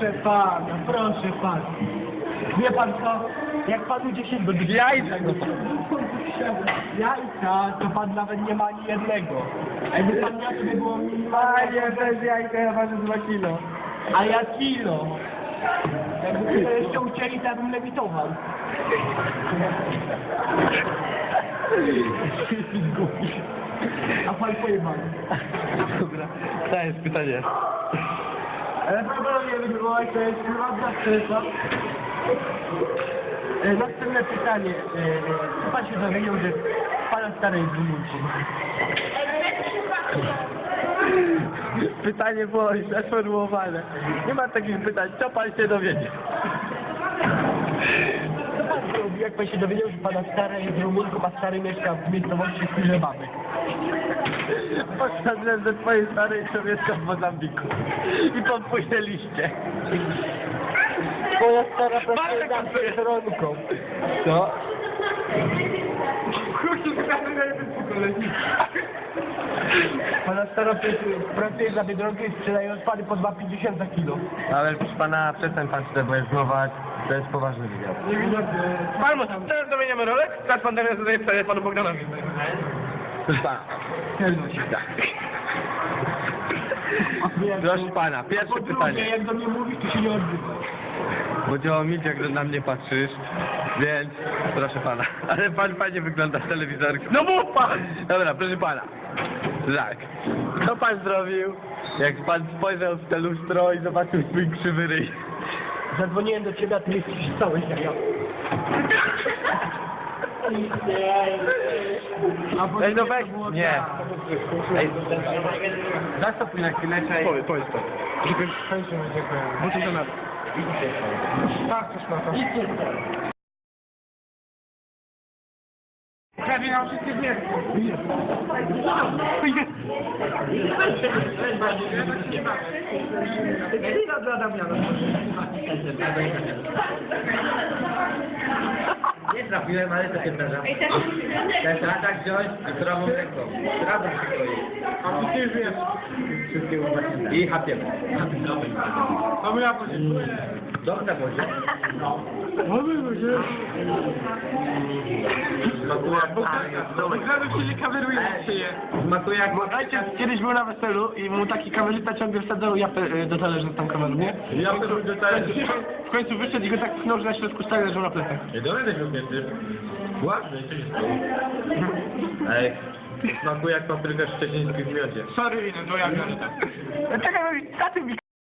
Proszę pana, proszę pana. Wie pan co? Jak panu 10 do jajca go Jajca, to pan nawet nie ma ani jednego. Jakby pan miał, to by było minimalnie. bez jajka ja ważę 2 kilo. A ja kilo. Jakby to jeszcze ucięli, to ja bym lewitował. A pan pojebał. Dobra, to jest pytanie. Ale proponuję. E, Następne pytanie. E, e, Czy pan się dowiedział, że pana stary jest? Pytanie było źle sformułowane. Nie ma takich pytań. Co pan się dowiedział? Jak pan się dowiedział, że pana stara jest Rumunką, a stary mieszka w miejscowości Chwile Baby? Poszedłem do twojej starej, co mieszka w Mozambiku. I podpuściliście. Twoja stara pracuje zawsze z Ronką. Co? Pana stara pracuje- pracuje za Biedronkę i sprzedaje odpady po 2,50 za kilo. Ale proszę pana, przestań pan się demotywować. To jest poważny wywiad. Pan mu tam, teraz zamieniamy rolę, teraz pan teraz zadaje pytanie panu Bogdanowi. Proszę pana. Tak. Proszę pana, Po pierwsze drugie, pytanie. jak do mnie mówisz, to się nie odzywa. Chodzi o milcz, jak na mnie patrzysz, więc proszę pana. Ale pan fajnie wygląda w telewizorku. No mów pan! Dobra, proszę pana. Tak. Co pan zrobił, jak pan spojrzał w te lustro i zobaczył swój krzywy ryj? Zadzwoniłem do ciebie, a ty jesteś cały jaja. Ej, no weź. Nie. Ej, zastopuj na chwilę, czekaj. Powiedz, powiedz to. Bo to żenada. Tak, też na to. Prawie nam wszystkie zmierzch. Chwila dla Damiana. Nie trafiłem, ale to się zdarza. Też tak wziąć prawą ręką. Prawą się A ty już wiesz. I hapiemy. A my ja powiedzieć. Dobrze będzie. Bogdanów się nie kameruje szyję. Smakuje jak Słuchajcie, kiedyś był na weselu i mu taki kamerzysta ciągle wsadzał japę e, do talerza z tą kamerą, nie? Ja też do W końcu wyszedł i go tak pchnął, że na środku stali leżał na plecach. Nie dobre też lubię. Ładny, co się stało? Ej, smakuje jak papryka szczeciński w miodzie. Sorry, winę, to ja biorę tak. Czekaj, na tym mi